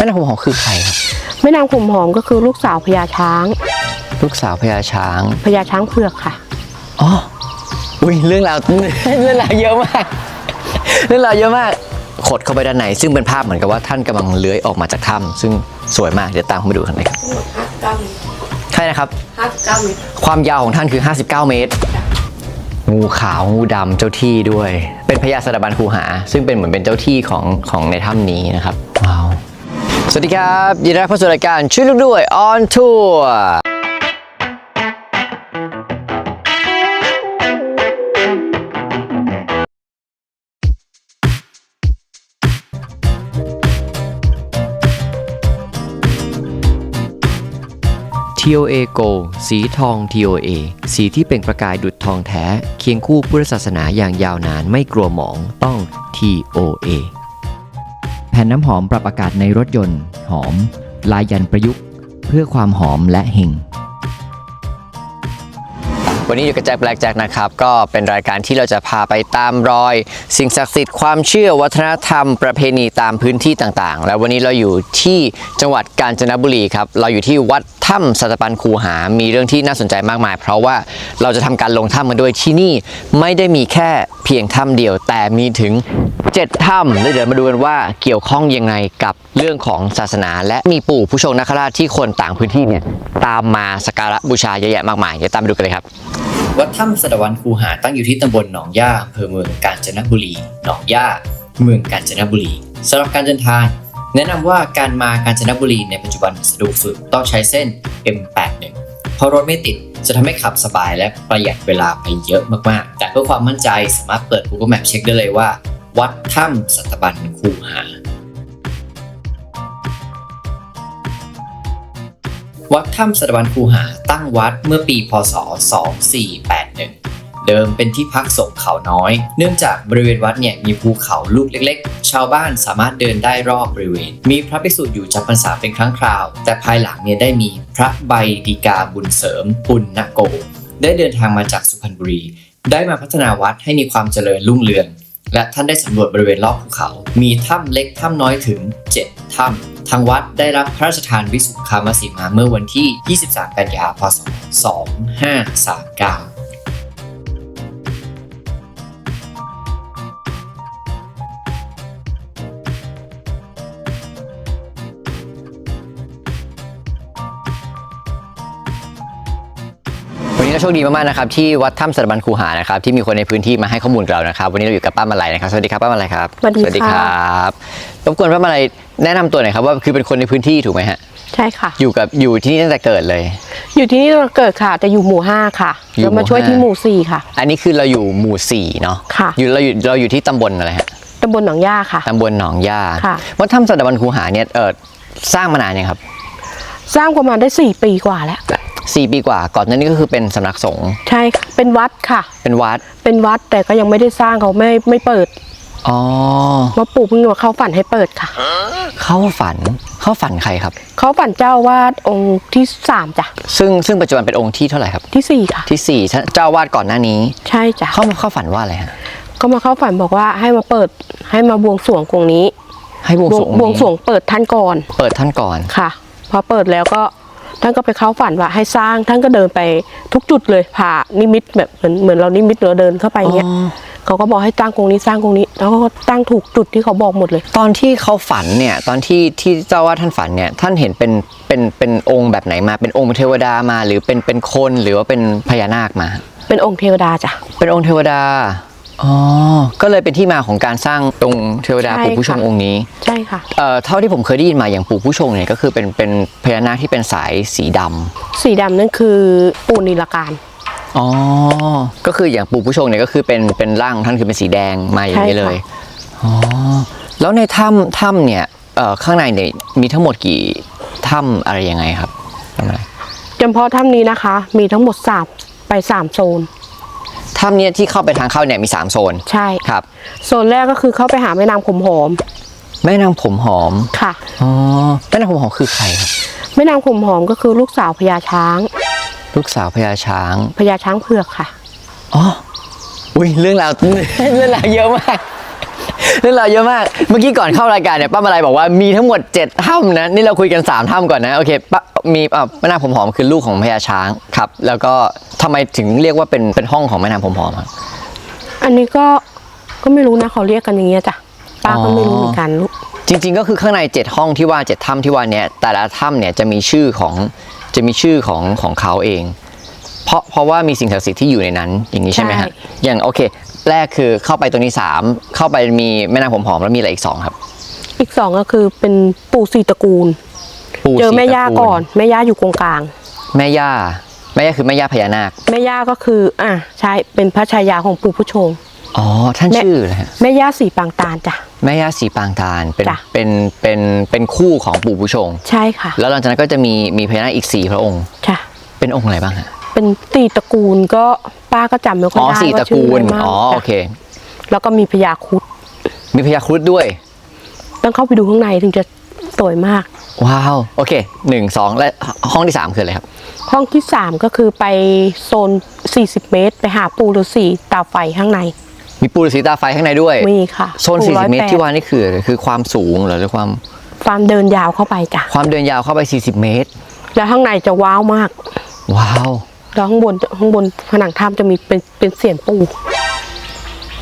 แม่นางผมหอมคือใครครับ แม่นางขุมหอมก็คือลูกสาวพญาช้างลูกสาวพญาช้างพญาช้างเผือกค่ะ อ๋ออุ้ยเรื่องราว เรื่องราวเยอะมาก เรื่องราวเยอะมากขดเข้าไปด้านในซึ่งเป็นภาพเหมือนกับว่าท่านกำลังเลื้อยออกมาจากถ้ำซึ่งสวยมากเดี๋ยวตามเข้าไปดูกันเลยครับใช่นะครับ 59เมตรความยาวของท่านคือ 59 เมตร งูขาวงูดำเจ้าที่ด้วย เป็นพญาสดาบันคูหา ซึ่งเป็นเหมือนเป็นเจ้าที่ของของในถ้ำนี้นะครับว้าว สวัสดีครับยินดีต้อนรับเข้าสู่รายการช่วยลูกด้วย on tour ทีโอเอโกสีทอง TOA สีที่เปล่งประกายดุจทองแท้ เคียงคู่พุทธศาสนาอย่างยาวนานไม่กลัวหมองต้อง TOA แผ่นน้ำหอมปรับอากาศในรถยนต์ หอม ลายยันประยุกต์ เพื่อความหอมและเฮงวันนี้อยู่กับแจ็คแบล็กแจ็คนะครับ ก็เป็นรายการที่เราจะพาไปตามรอย สิ่งศักดิ์สิทธิ์ความเชื่อวัฒนธรรมประเพณีตามพื้นที่ต่างๆ และวันนี้เราอยู่ที่จังหวัดกาญจนบุรีครับ เราอยู่ที่วัด ถ้ำสัตปันคูหา มีเรื่องที่น่าสนใจมากมาย เพราะว่าเราจะทำการลงถ้ำกันด้วยที่นี่ไม่ได้มีแค่เพียงถ้ำเดียว แต่มีถึง 7 ถ้ำแล้วเดี๋ยวมาดูกันว่าเกี่ยวข้องยังไงกับเรื่องของศาสนา และมีปู่ผู้ชงนาคราชที่คนต่างพื้นที่เนี่ยตามมาสักการะบูชาเยอะแยะมากมายเดี๋ยวตามไปดูกันเลยครับวัดถ้ำสะดวันคูหาตั้งอยู่ที่ตำบลหนองย่าอำเภอเมืองกาญจนบุรี หนองย่า เมืองกาญจนบุรีสำหรับการเดินทาง แนะนำว่าการมากาญจนบุรีในปัจจุบันสะดวกสุดต้องใช้เส้น M81 เพราะรถไม่ติดจะทำให้ขับสบายและประหยัดเวลาไปเยอะมากๆ แต่เพื่อความมั่นใจสามารถเปิด Google Map เช็คได้เลยว่า วัดถ้ำสัตบันคูหา วัดถ้ำสะดวันคูหาตั้งวัดเมื่อปีพศ 2481 เดิมเป็นที่พักสงเขาน้อย เนื่องจากบริเวณวัดเนี่ยมีภูเขาลูกเล็ก ๆ ชาวบ้านสามารถเดินได้รอบบริเวณ มีพระภิกษุอยู่จำพรรษาเป็นครั้งคราว แต่ภายหลังเนี่ยได้มีพระใบดีกาบุญเสริมปุณณโก ได้เดินทางมาจากสุพรรณบุรี ได้มาพัฒนาวัดให้มีความเจริญรุ่งเรืองและท่านได้สำรวจบริเวณรอบภูเขา มีถ้ำเล็กถ้ำน้อยถึง 7 ถ้ำ ทางวัดได้รับพระราชทานวิสุทธคามสีมาเมื่อวันที่ 23 กันยายนพศ 2539 โชคดีมากๆนะครับที่วัดถ้ำสัตบันคูหานะครับที่มีคนในพื้นที่มาให้ข้อมูลกับเรานะครับ วันนี้เราอยู่กับป้ามาลัยนะครับสวัสดีครับป้ามาลัยครับสวัสดีค่ะ ครับรบกวนป้ามาลัยแนะนำตัวหน่อยครับว่าคือเป็นคนในพื้นที่ถูกไหมฮะใช่ค่ะ อยู่กับอยู่ที่นี่ตั้งแต่เกิดเลย อยู่ที่นี่เราเกิดค่ะแต่อยู่หมู่ห้าค่ะอยู่จะหมู่มาช่วยห้า ที่หมู่สี่ค่ะ อันนี้คือเราอยู่หมู่สี่เนาะค่ะ อยู่เราอยู่เราอยู่ที่ตำบลอะไรฮะตำบลหนองย่าค่ะ ตำบลหนองย่าค่ะ วัดถ้ำสัตบันคูหาเนี่ยเออสร้างมานานยังครับ สร้างประมาณได้สี่ปีกว่าแล้ว สี่ปีกว่า ก่อนหน้านี้ก็คือเป็นสำนักสงฆ์ใช่ค่ะเป็นวัดค่ะ เป็นวัด เป็นวัดแต่ก็ยังไม่ได้สร้างเขาไม่ไม่เปิดอ๋อมาปู่เพิ่งมาเข้าฝันให้เปิดค่ะ เข้าฝันเข้าฝันใครครับ เขาฝันเจ้าวาดองค์ที่สามจ้ะซึ่งซึ่งปัจจุบันเป็นองค์ที่เท่าไหร่ครับ ที่สี่ค่ะ ที่สี่ท่านเจ้าวาดก่อนหน้านี้ ใช่จ้ะเข้าเข้าฝันว่าอะไรฮะก็มาเข้าฝันบอกว่าให้มาเปิดให้มาบวงสรวงตรงนี้ ให้บวงสรวงบวงสรวงเปิดท่านก่อน เปิดท่านก่อนค่ะ พอเปิดแล้วก็ ท่านก็ไปเข้าฝันว่าให้สร้างท่านก็เดินไปทุกจุดเลยผ่านิมิตแบบเหมือนเหมือนเรานิมิตเราเดินเข้าไปเงี้ยอ๋อเขาก็บอกให้ตั้งตรงนี้สร้างตรงนี้ แล้วก็ตั้งถูกจุดที่เขาบอกหมดเลย ตอนที่เขาฝันเนี่ยตอนที่ที่เจ้าวาดท่านฝันเนี่ยท่านเห็นเป็นเป็นเป็นองค์แบบไหนมาเป็นองค์เทวดามา หรือเป็นเป็นคนหรือว่าเป็นพญานาคมา เป็นองค์เทวดาจ้ะเป็นองค์เทวดา อ๋อ ก็เลยเป็นที่มาของการสร้างองค์เทวดาใช่ปู่ผู้ชงค่ะองค์นี้ ใช่ค่ะ เอ่อ เท่าที่ผมเคยได้ยินมาอย่างปู่ผู้ชงเนี่ยก็คือเป็นเป็นพญานาคที่เป็นสายสีดำสีดำนั่นคือปู่นิลการ อ๋อ ก็คืออย่างปู่ผู้ชงเนี่ยก็คือเป็นเป็นร่างของท่านคือเป็นสีแดงมาอย่างนี้ใช่ค่ะเลย อ๋อ แล้วในถ้ำถ้ำเนี่ย เอ่อ ข้างในเนี่ยมีทั้งหมดกี่ถ้ำอะไรยังไงครับทำอะไรจำเพาะถ้ำนี้นะคะ มีทั้งหมดสามไปสามโซน ถ้ำเนี่ยที่เข้าไปทางเข้าเนี่ยมีสามโซนใช่ครับโซนแรกก็คือเข้าไปหาแม่น้ำขมหอม แม่นางผมหอมค่ะอ๋อแม่นางผมหอมคือใครครับแม่น้ำขมหอมก็คือลูกสาวพญาช้าง ลูกสาวพญาช้างพญาช้างเผือกค่ะอ๋ออุ้ยเรื่องราวเรื่องราวเยอะมาก เรื่องราวเยอะมาก เมื่อกี้ก่อนเข้ารายการเนี่ยป้ามาลัยบอกว่ามีทั้งหมด7ถ้ำนะ นี่เราคุยกัน3ถ้ำก่อนนะ โอเคป้ามีอ่าแม่นางผมหอมคือลูกของพญาช้างครับ แล้วก็ทำไมถึงเรียกว่าเป็นเป็นห้องของแม่นางผมหอมครับ อันนี้ก็ก็ไม่รู้นะเขาเรียกกันอย่างเงี้ยจ้ะป้าก็ไม่รู้เหมือนกันลูกจริงๆก็คือข้างใน 7 ห้องที่ว่า7ถ้ำที่ว่าเนี้ยแต่ละถ้ำเนี่ยจะมีชื่อของจะมีชื่อของของเขาเอง เพราะเพราะว่ามีสิ่งศักดิ์สิทธิ์ที่อยู่ในนั้นอย่างนี้ใช่ไหมฮะใช่ อย่างโอเค แรกคือเข้าไปตัวนี้3เข้าไปมีแม่นางผมหอมแล้วมีอะไรอีก2ครับอีกสองก็คือเป็นปู่สี่ตระกูล ปู่เจอแม่ศรีตระย่าลก่อน แม่ย่าอยู่ตรงกลาง แม่ย่าแม่ย่าคือแม่ย่าพญานาคแม่ย่าก็คืออะใช่เป็นพระชายาของปู่ผู้ชง อ๋อท่านแม่ ชื่ออะไรฮะแม่ย่าสีปางตาลจ้ะ แม่ย่าสีปางตาลเป็นจ้ะ เป็นเป็นเป็นคู่ของปู่ผู้ชง ใช่ค่ะแล้วหลังจากนั้นก็จะมีมีพญานาคอีกสี่พระองค์ ค่ะ เป็นองค์อะไรบ้างฮะ เป็นตีตระกูลก็ป้าก็จำไม่ค่อยอ๋อได้สี่ตว่าระชื่กูอลอะไรมากอ๋อจ้ะโอเคแล้วก็มีพญาครุดมีพญาครุฑด้วย ต้องเข้าไปดูข้างในถึงจะสวยมาก ว้าว โอเคหนึ่งสองและห้องที่สามคืออะไรครับ ห้องที่สามก็คือไปโซน 40 เมตร ไปหาปูฤาษีตาไฟข้างในมีปูฤาษีตาไฟข้างในด้วย มีค่ะโซน ปู40 เมตร108ที่ว่านี่คืออะไรคือความสูงเหรอหรือความความเดินยาวเข้าไปจ้ะความเดินยาวเข้าไป 40 เมตร แล้วข้างในจะว้าวมาก ว้าว แล้วข้างบนข้างบนผนังถ้ำจะมีเป็นเป็นเสียนปู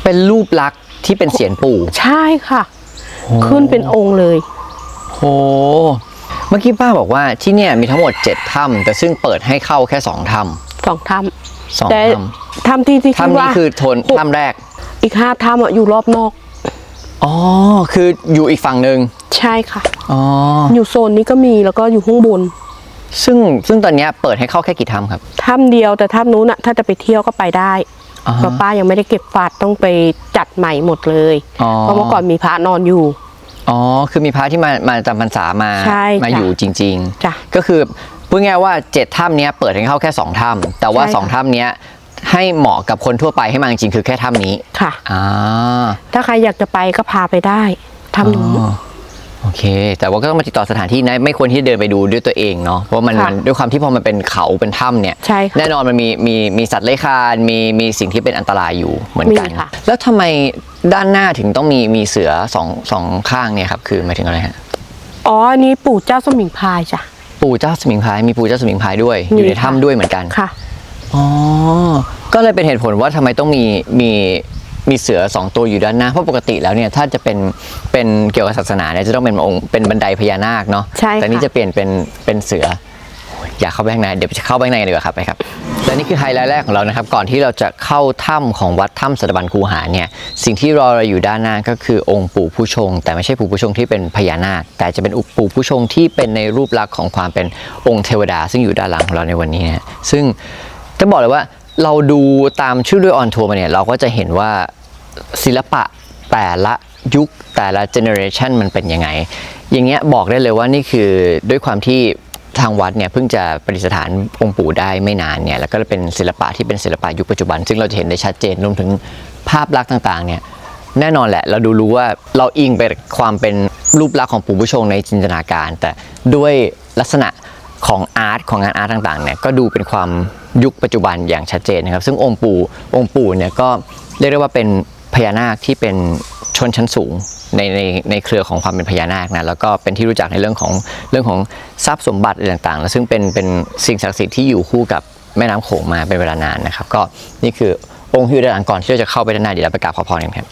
เป็นรูปลักษณ์ที่เป็นเสียนปู่ ใช่ค่ะ โอ้ ขึ้นเป็นองค์เลยโหเมื่อกี้ป้าบอกว่าที่เนี่ยมีทั้งหมด7ถ้ำแต่ซึ่งเปิดให้เข้าแค่2ถ้ำสองถ้สองำแต่ถ้ถ้ำที่ที่ำที่ถ้ำนี้ว่าคือโทนถ้ำแรก อีกห้าถ้ำอะอยู่รอบนอก อ๋อ คืออยู่อีกฝั่งหนึ่งใช่ค่ะ อ๋อ อยู่โซนนี้ก็มีแล้วก็อยู่ข้างบน ซึ่งซึ่งตอนเนี้ยเปิดให้เข้าแค่กี่ถ้ำครับ ถ้ำเดียวแต่ถ้ำนู้นอะถ้าจะไปเที่ยวก็ไปได้อ่าฮะ เพราะป้ายังไม่ได้เก็บฝาดต้องไปจัดใหม่หมดเลยอ๋อ เพราะเมื่อก่อนมีพระนอนอยู่ อ๋อ คือมีพระที่มามาจำพรรษามาใช่มาจ้ะอยู่จริงจ้ะๆก็คือพูดง่ายๆว่าเจ็ดถ้ำเนี้ยเปิดให้เข้าแค่สองถ้ำแต่ว่าใช่ค่ะ สองถ้ำเนี้ยให้เหมาะกับคนทั่วไปให้มาจริงๆคือแค่ถ้ำนี้ค่ะ อ่าถ้าใครอยากจะไปก็พาไปได้ถ้ำนู้น อ๋อ โอเค แต่ว่าก็ต้องมาติดต่อสถานที่นะไม่ควรที่จะเดินไปดูด้วยตัวเองเนาะเพราะว่ามันค่ะมันด้วยความที่พอมันเป็นเขาเป็นถ้ำเนี่ย ใช่ค่ะแน่นอนมันมีมีมีสัตว์เลื้อยคลานมีมีสิ่งที่เป็นอันตรายอยู่เหมือนกัน มีค่ะ แล้วทำไมด้านหน้าถึงต้องมีมีเสือสองสองข้างเนี่ยครับคือหมายถึงอะไรฮะอ๋ออันนี้ปู่เจ้าสมิงพรายจ้ะ ปู่เจ้าสมิงพรายมีปู่เจ้าสมิงพรายด้วย มีอยู่ในค่ะ ถ้ำด้วยเหมือนกัน ค่ะ อ๋อ ก็เลยเป็นเหตุผลว่าทำไมต้องมีมี มีเสือสองตัวอยู่ด้านหน้าเพราะปกติแล้วเนี่ยถ้าจะเป็นเป็นเกี่ยวกับศาสนาเนี่ยจะต้องเป็นองค์เป็นบันไดพญานาคเนาะใช่ค่ะแต่นี่จะเปลี่ยนเป็นเป็นเสือโอ้ยอยากเข้าไปข้างในเดี๋ยวจะเข้าไปข้างในกันดีกว่าครับไปครับและนี่คือไฮไลท์แรกของเรานะครับ ก่อนที่เราจะเข้าถ้ำของวัดถ้ำสัตบันคูหาเนี่ยสิ่งที่รอเราอยู่ด้านหน้าก็คือองค์ปู่ผู้ชง แต่ไม่ใช่ปู่ผู้ชงที่เป็นพญานาค แต่จะเป็นปู่ผู้ชงที่เป็นในรูปลักษณ์ของความเป็นองค์เทวดา ซึ่งอยู่ด้านหลังของเราในวันนี้นะซึ่ง จะบอกเลยว่า เราดูตามชื่อด้วยออนทัวร์มาเนี่ยเราก็จะเห็นว่าศิลปะแต่ละยุคแต่ละเจเนอเรชันมันเป็นยังไง อย่างเงี้ยบอกได้เลยว่านี่คือด้วยความที่ทางวัดเนี่ยเพิ่งจะประดิษฐานองค์ปู่ได้ไม่นานเนี่ยแล้วก็เป็นศิลปะที่เป็นศิลปะยุคปัจจุบัน ซึ่งเราจะเห็นได้ชัดเจนรวมถึงภาพลักษณ์ต่างๆเนี่ยแน่นอนแหละ เราดูรู้ว่าเราอิงไปความเป็นรูปลักษณ์ของปู่ผู้ชงในจินตนาการ แต่ด้วยลักษณะ ของอาร์ตของงานอาร์ตต่างๆเนี่ยก็ดูเป็นความยุคปัจจุบันอย่างชัดเจนนะครับ ซึ่งองค์ปู่องค์ปู่เนี่ยก็เรียกได้ว่าเป็นพญานาคที่เป็นชนชั้นสูงในในในเครือของความเป็นพญานาคนะแล้วก็เป็นที่รู้จักในเรื่องของเรื่องของทรัพย์สมบัติอะไรต่างๆ แล้วซึ่งเป็นเป็นสิ่งศักดิ์สิทธิ์ที่อยู่คู่กับแม่น้ำโขงมาเป็นเวลานานนะครับ ก็นี่คือองค์ที่อยู่ด้านหลังก่อนที่เราจะเข้าไปด้านในเดี๋ยวเราไปกราบขอพรกันครับ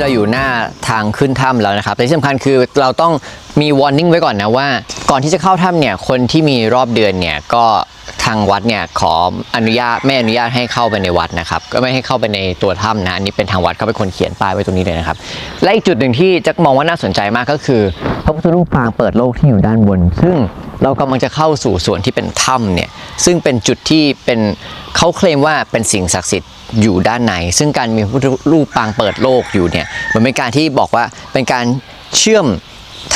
เราอยู่หน้าทางขึ้นถ้ำแล้วนะครับแต่ที่สำคัญคือเราต้องมี warning ไว้ก่อนนะว่า ก่อนที่จะเข้าถ้ำเนี่ยคนที่มีรอบเดือนเนี่ยก็ทางวัดเนี่ยขออนุญาตไม่อนุญาตให้เข้าไปในวัดนะครับก็ไม่ให้เข้าไปในตัวถ้ำนะอันนี้เป็นทางวัดเขาเป็นคนเขียนป้ายไว้ตรงนี้เลยนะครับและอีกจุดหนึ่งที่จะมองว่าน่าสนใจมากก็คือพระพุทธรูปปางเปิดโลกที่อยู่ด้านบน ซึ่ง เรากำลังจะเข้าสู่ส่วนที่เป็นถ้ำเนี่ยซึ่งเป็นจุดที่เป็นเขาเคลมว่าเป็นสิ่งศักดิ์สิทธิ์อยู่ด้านในซึ่งการมีพุทธรูปปางเปิดโลกอยู่เนี่ยมันเป็นการที่บอกว่าเป็นการเชื่อม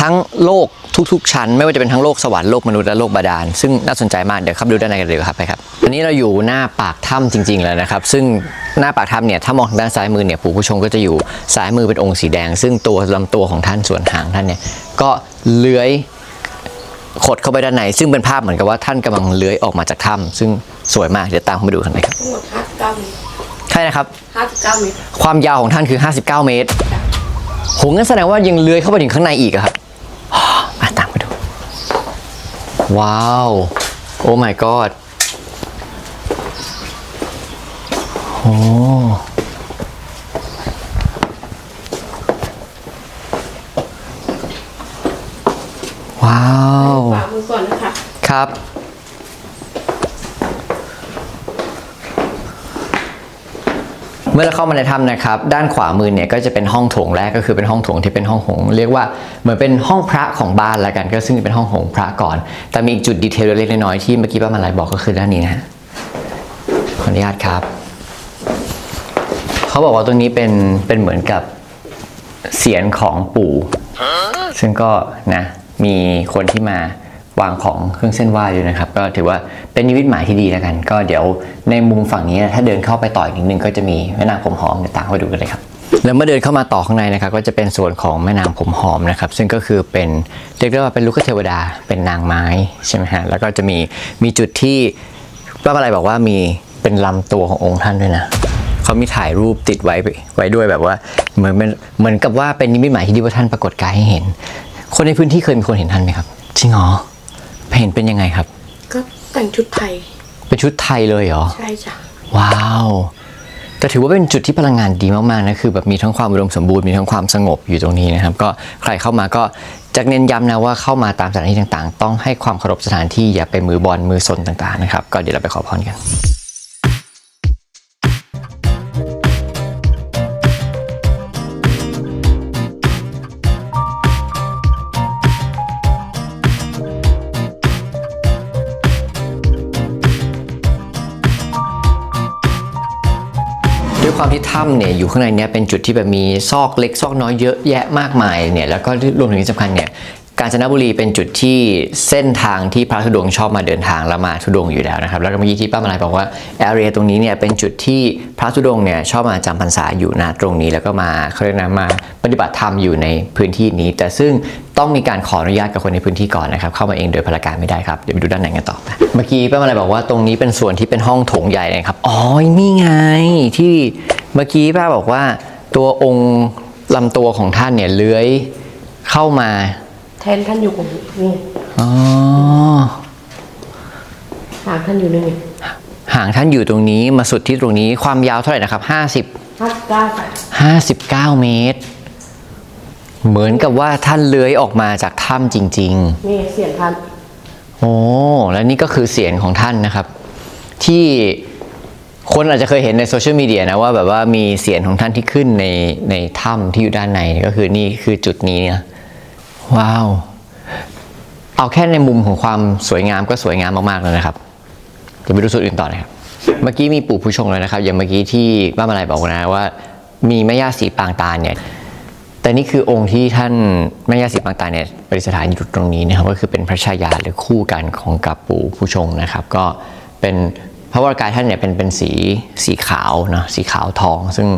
ทั้งโลกทุกๆ ชั้น ไม่ว่าจะเป็นทั้งโลกสวรรค์โลกมนุษย์และโลกบาดาลซึ่งน่าสนใจมากเดี๋ยวเข้าไปดูด้านในกันเลยครับไปครับอันนี้เราอยู่หน้าปากถ้ำจริงๆแล้วนะครับ ซึ่งหน้าปากถ้ำเนี่ยถ้ามองทางด้านซ้ายมือเนี่ยปู่ผู้ชงก็จะอยู่ซ้ายมือเป็นองค์สีแดง ซึ่งตัวลำตัวของท่านส่วนหางท่านเนี่ยก็เลื้อย ขดเข้าไปด้านใน ซึ่งเป็นภาพเหมือนกับว่าท่านกำลังเลื้อยออกมาจากถ้ำซึ่งสวยมากเดี๋ยวตามเข้าไปดูกันเลยครับทั้งหมด59เมตรใช่นะครับ59เมตรความยาวของท่านคือ 59 เมตรโหงั้นแสดงว่ายังเลื้อยเข้าไปถึงข้างในอีกอะครับอะตามไปดู ว้าว โอ้ my god โอ้ว้าว ขวามือก่อนนะ คะครับ เมื่อเราเข้ามาในถ้ำนะครับ ด้านขวามือเนี่ยก็จะเป็นห้องโถงแรกก็คือเป็นห้องโถงที่เป็นห้องโถงเรียกว่าเหมือนเป็นห้องพระของบ้านแล้วกันก็ซึ่งเป็นห้องโถงพระก่อน แต่มีอีกจุดดีเทลเล็กๆน้อยๆที่เมื่อกี้ป้ามาลายบอกก็คือด้านนี้นะฮะขออนุญาตครับเขาบอกว่าตรงนี้เป็นเป็นเหมือนกับเสียงของปู่ ซึ่งก็นะมีคนที่มา วางของเครื่องเส้นไหว้อยู่นะครับ ก็ถือว่าเป็นนิมิตหมายที่ดีแล้วกัน ก็เดี๋ยวในมุมฝั่งนี้ถ้าเดินเข้าไปต่ออีกนิดนึงก็จะมีแม่นางผมหอมเดี๋ยวตามไปดูกันเลยครับแล้วเมื่อเดินเข้ามาต่อข้างในนะครับก็จะเป็นส่วนของแม่นางผมหอมนะครับ ซึ่งก็คือเป็นเรียกได้ว่าเป็นลูกเทวดาเป็นนางไม้ใช่ไหมฮะแล้วก็จะมีมีจุดที่ป้าอะไรบอกว่ามีเป็นลำตัวขององค์ท่านด้วยนะเขามีถ่ายรูปติดไว้ไว้ด้วยแบบว่าเหมือนเป็นเหมือนกับว่าเป็นนิมิตหมายที่ดีว่าท่านปรากฏกายให้เห็น คนในพื้นที่เคยมีคนเห็นท่านไหมครับจริงเหรอ เห็นเป็นยังไงครับ ก็แต่งชุดไทย เป็นชุดไทยเลยเหรอ ใช่จ้ะ ว้าว แต่ถือว่าเป็นจุดที่พลังงานดีมากๆนะคือแบบมีทั้งความอุดมสมบูรณ์มีทั้งความสงบอยู่ตรงนี้นะครับ ก็ใครเข้ามาก็จะเน้นย้ำนะว่าเข้ามาตามสถานที่ต่างๆ ต้องให้ความเคารพสถานที่อย่าไปมือบอลมือสนต่างๆนะครับ ก็เดี๋ยวเราไปขอพรกัน ถ้ำเนี่ยอยู่ข้างในเนี่ยเป็นจุดที่แบบมีซอกเล็กซอกน้อยเยอะแยะมากมายเนี่ยแล้วก็รวมถึงที่สำคัญเนี่ยกาญจนบุรีเป็นจุดที่เส้นทางที่พระธุดงชอบมาเดินทางแล้วมาธุดงอยู่แล้วนะครับ แล้วก็เมื่อกี้ที่ป้ามาลายบอกว่าแอเรียตรงนี้เนี่ยเป็นจุดที่พระธุดงเนี่ยชอบมาจำพรรษาอยู่นะตรงนี้ แล้วก็มาเขาเรียกนะมาปฏิบัติธรรมอยู่ในพื้นที่นี้ แต่ซึ่งต้องมีการขออนุญาตกับคนในพื้นที่ก่อนนะครับ เข้ามาเองโดยพลการไม่ได้ครับ เดี๋ยวไปดูด้านในกันต่อ เมื่อกี้ป้ามาลายบอกว่าตรงนี้เป็นส่วนที่เป็นห้องโถงใหญ่นะครับอ๋อนี่ไงที่ เมื่อกี้ป้าบอกว่าตัวองค์ลำตัวของท่านเนี่ยเลื้อยเข้ามาแทนท่านอยู่ตรงนี้นี่อ๋อหางท่านอยู่นี่หางท่านอยู่ตรงนี้มาสุดที่ตรงนี้ความยาวเท่าไหร่นะครับ50 59จ้ะ59เมตร เหมือนกับว่าท่านเลื้อยออกมาจากถ้ำจริง ๆ นี่เสียงท่าน โอ้ และนี่ก็คือเสียงของท่านนะครับ ที่ คนอาจจะเคยเห็นในโซเชียลมีเดียนะว่าแบบว่ามีเสียงของท่านที่ขึ้นในในถ้ำที่อยู่ด้านในก็คือนี่คือจุดนี้เนี่ยว้าว เอาแค่ในมุมของความสวยงามก็สวยงามมากๆแล้วนะครับเดี๋ยวไปดูส่วนอื่นต่อนะครับ เมื่อกี้มีปู่ผู้ชงเลยนะครับ อย่างเมื่อกี้ที่บ้านมาลายบอกนะว่า มีแม่ย่าสีปางตาเนี่ยแต่นี่คือองค์ที่ท่านแม่ย่าศรีปางตาเนี่ยประดิษฐานอยู่ตรงนี้นะครับก็คือเป็นพระชายาหรือคู่กันของกับปู่ผู้ชงนะครับ ก็เป็น พระวรากายท่านเนี่ยเป็นเป็นสีสีขาวนะสีขาวทอง ซึ่ง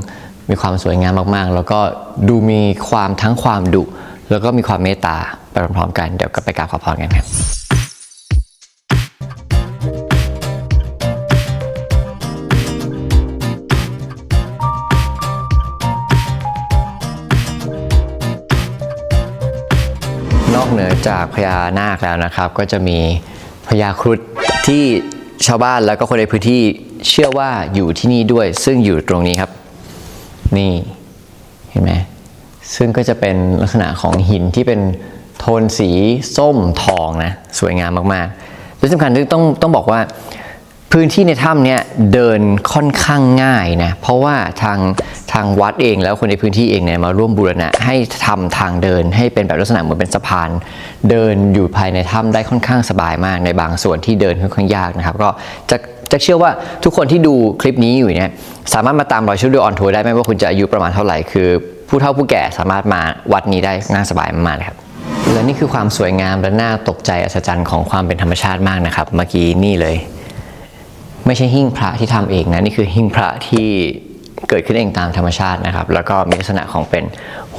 มีความสวยงามมากๆ แล้วก็ดูมีความทั้งความดุ แล้วก็มีความเมตตาไปพร้อมๆกันเดี๋ยวก็ไปกราบขอพรกันครับนอกเหนือจากพญานาคแล้วนะครับ ก็จะมีพญาครุฑที่ ชาวบ้านแล้วก็คนในพื้นที่เชื่อว่าอยู่ที่นี่ด้วย ซึ่งอยู่ตรงนี้ครับ นี่เห็นไหมซึ่งก็จะเป็นลักษณะของหินที่เป็นโทนสีส้มทองนะ สวยงามมากๆและสำคัญที่ต้องต้องบอกว่า พื้นที่ในถ้ำเนี่ยเดินค่อนข้างง่ายนะ เพราะว่าทางทางวัดเองแล้วคนในพื้นที่เองเนี่ยมาร่วมบูรณะให้ทำทางเดินให้เป็นแบบลักษณะเหมือนเป็นสะพาน เดินอยู่ภายในถ้ำได้ค่อนข้างสบายมากในบางส่วนที่เดินค่อนข้างยากนะครับ ก็จะจะเชื่อว่าทุกคนที่ดูคลิปนี้อยู่เนี่ยสามารถมาตามรอยชุดดูออนทัวร์ได้ไม่ว่าคุณจะอายุประมาณเท่าไหร่คือ ผู้เฒ่าผู้แก่สามารถมาวัดนี้ได้ง่ายสบายมากๆเลยครับและนี่คือความสวยงามและน่าตกใจอัศจรรย์ของความเป็นธรรมชาติมากนะครับ เมื่อกี้นี่เลย ไม่ใช่หิ้งพระที่ทำเองนะนี่คือหิ้งพระที่เกิดขึ้นเองตามธรรมชาตินะครับ แล้วก็มีลักษณะของเป็น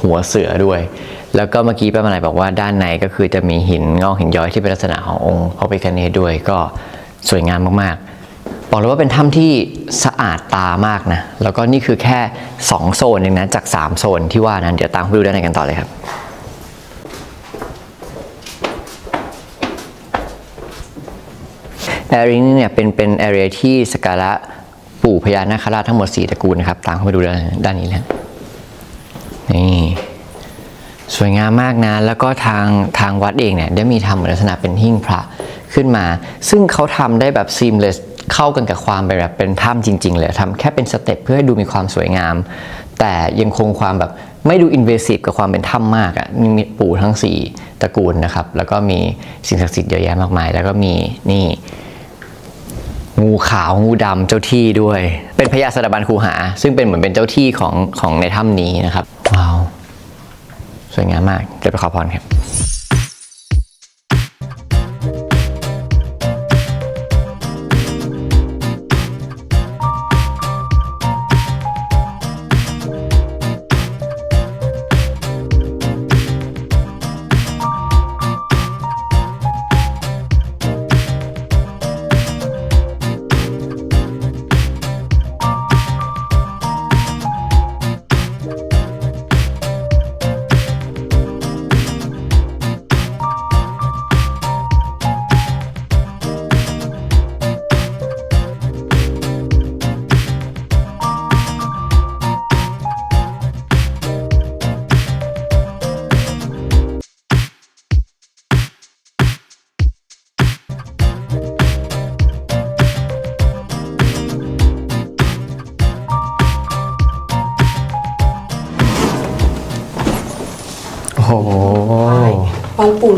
หัวเสือด้วย แล้วก็เมื่อกี้ป้ามาลัยบอกว่าด้านในก็คือจะมีหินงอกหินย้อยที่เป็นลักษณะขององค์พระพิฆเนศด้วยก็สวยงามมากๆ บอกเลยว่าเป็นถ้ำที่สะอาดตามากนะ แล้วก็นี่คือแค่ 2 โซนเองนะจาก 3 โซนที่ว่านั้นเดี๋ยวตามไปดูด้านในกันต่อเลยครับ แอเรียนี้เนี่ยเป็นเป็นแอเรียที่สการะปู่พญานาคราชทั้งหมด 4ตระกูลนะครับตามเข้าไปดูด้านนี้แล้วนี่สวยงามมากนะ แล้วก็ทางทางวัดเองเนี่ยได้มีทำลักษณะเป็นหิ้งพระขึ้นมา ซึ่งเขาทำได้แบบ seamless เข้ากันกับความเป็นแบบเป็นถ้ำจริง ๆ เลยทำแค่เป็นสเต็ปเพื่อให้ดูมีความสวยงาม แต่ยังคงความแบบไม่ดู invasive กับความเป็นถ้ำมากอะ่ะมีปู่ทั้ง 4 ตระกูลนะครับ แล้วก็มีสิ่งศักดิ์สิทธิ์เยอะแยะมากมาย แล้วก็มีนี่ งูขาวงูดำเจ้าที่ด้วย เป็นพญาสดาบันคูหา ซึ่งเป็นเหมือนเป็นเจ้าที่ของของในถ้ำนี้นะครับว้าวสวยงามมากเดี๋ยวไปขอพรครับ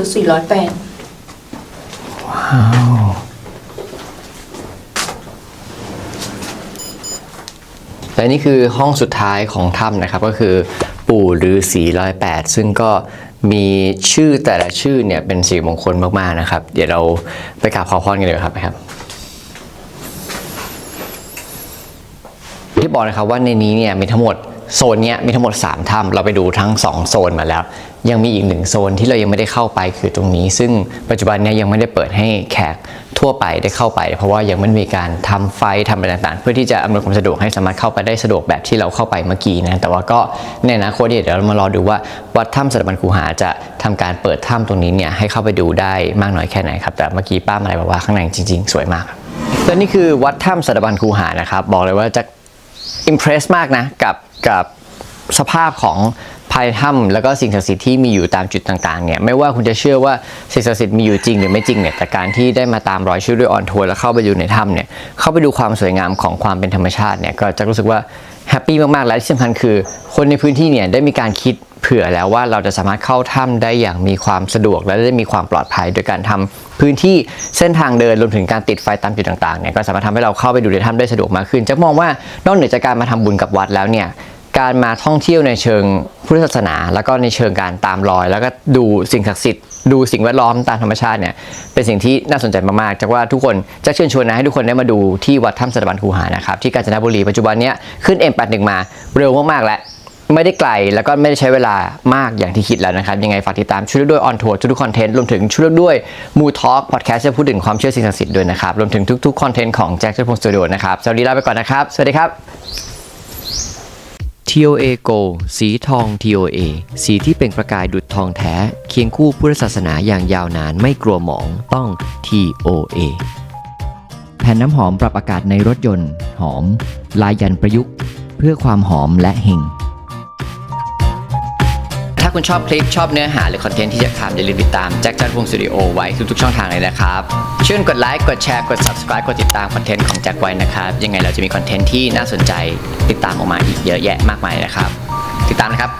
องค์ปู่ร้อยแปดและนี่คือห้องสุดท้ายของถ้ำนะครับก็คือปู่ฤาษีร้อยแปดซึ่งก็มีชื่อแต่ละชื่อเนี่ยเป็นสีมงคลมากๆนะครับ เดี๋ยวเราไปกราบขอพรกันเลยครับนะครับที่บอกนะครับว่าในนี้เนี่ยมีทั้งหมดโซนเนี้ยมีทั้งหมด 3 ถ้ำเราไปดูทั้ง 2 โซนมาแล้ว ยังมีอีกหนึ่งโซนที่เรายังไม่ได้เข้าไปคือตรงนี้ ซึ่งปัจจุบันนี่ยยังไม่ได้เปิดให้แขกทั่วไปได้เข้าไป เพราะว่ายังไม่มีการทำไฟทำอะไรต่างๆ เพื่อที่จะอำนวยความสะดวกให้สามารถเข้าไปได้สะดวกแบบที่เราเข้าไปเมื่อกี้นะแต่ว่าก็ในอนาคตเนี่ยเดี๋ยวเรามารอดูว่าวัดถ้ำสัตบันคูหาจะทำการเปิดถ้ำตรงนี้เนี่ยให้เข้าไปดูได้มากน้อยแค่ไหนครับแต่เมื่อกี้ป้ามาอะไรบอกว่าข้างในจริง ๆ สวยมากและนี่คือวัดถ้ำสัตบันคูหานะครับบอกเลยว่าจะอิมเพรสมากนะกับกับสภาพของ ภายในถ้ำแล้วก็สิ่งศักดิ์สิทธิ์ที่มีอยู่ตามจุดต่างๆเนี่ยไม่ว่าคุณจะเชื่อว่าสิ่งศักดิ์สิทธิ์มีอยู่จริงหรือไม่จริงเนี่ยแต่การที่ได้มาตามรอยชื่อด้วยออนทัวร์แล้วเข้าไปดูในถ้ำเนี่ยเข้าไปดูความสวยงามของความเป็นธรรมชาติเนี่ยก็จะรู้สึกว่าแฮปปี้มากๆและที่สำคัญคือ คนในพื้นที่เนี่ยได้มีการคิดเผื่อแล้วว่าเราจะสามารถเข้าถ้ำได้อย่างมีความสะดวก และได้มีความปลอดภัย โดยการทำพื้นที่เส้นทางเดินรวมถึงการติดไฟตามจุดต่างๆเนี่ยก็สามารถทำให้เราเข้าไปดูในถ้ำได้สะดวกมากขึ้น จะมองว่านอกเหนือจากการมาทำบุญกับวัดแล้วเนี่ย การมาท่องเที่ยวในเชิงพุทธศาสนา แล้วก็ในเชิงการตามรอย แล้วก็ดูสิ่งศักดิ์สิทธิ์ดูสิ่งแวดล้อมตามธรรมชาติเนี่ยเป็นสิ่งที่น่าสนใจมากๆจากว่าทุกคนจะเชิญชวนนะให้ทุกคนได้มาดูที่วัดถ้ำสัตบันคูหานะครับที่กาญจนบุรีปัจจุบันเนี้ยขึ้น M81 มาเร็วมากๆแล้วไม่ได้ไกลแล้วก็ไม่ได้ใช้เวลามากอย่างที่คิดแล้วนะครับ ยังไงฝากติดตามช่วยด้วยออนทัวร์ทุกคอนเทนต์รวมถึงช่วยด้วยมูทอล์กพอดแคสต์จะพูดถึงความเชื่อสิ่งศักดิ์สิทธิ์ด้วยนะครับ รวมถึงทุกๆคอนเทนต์ของแจ็คเจอร์พงสตูดิโอนะครับสวัสดีลาไปก่อนนะครับ สวัสดีครับ TOA Go สีทอง TOA สีที่เป็นประกายดุจทองแท้ เคียงคู่พุทธศาสนาอย่างยาวนานไม่กลัวหมองต้อง TOA แผ่นน้ำหอมปรับอากาศในรถยนต์ หอม ลายยันประยุกต์ เพื่อความหอมและเฮง คุณชอบคลิปชอบเนื้อหาหรือคอนเทนต์ที่จะทำอย่าลืมติดตามแจ็คจันพงสตูดิโอไว้ทุกๆช่องทางเลยนะครับช่วยกดไลค์กดแชร์กด subscribe กดติดตามคอนเทนต์ของแจ็คไว้นะครับยังไงเราจะมีคอนเทนต์ที่น่าสนใจติดตามออกมาอีกเยอะแยะมากมายนะครับติดตามนะครับ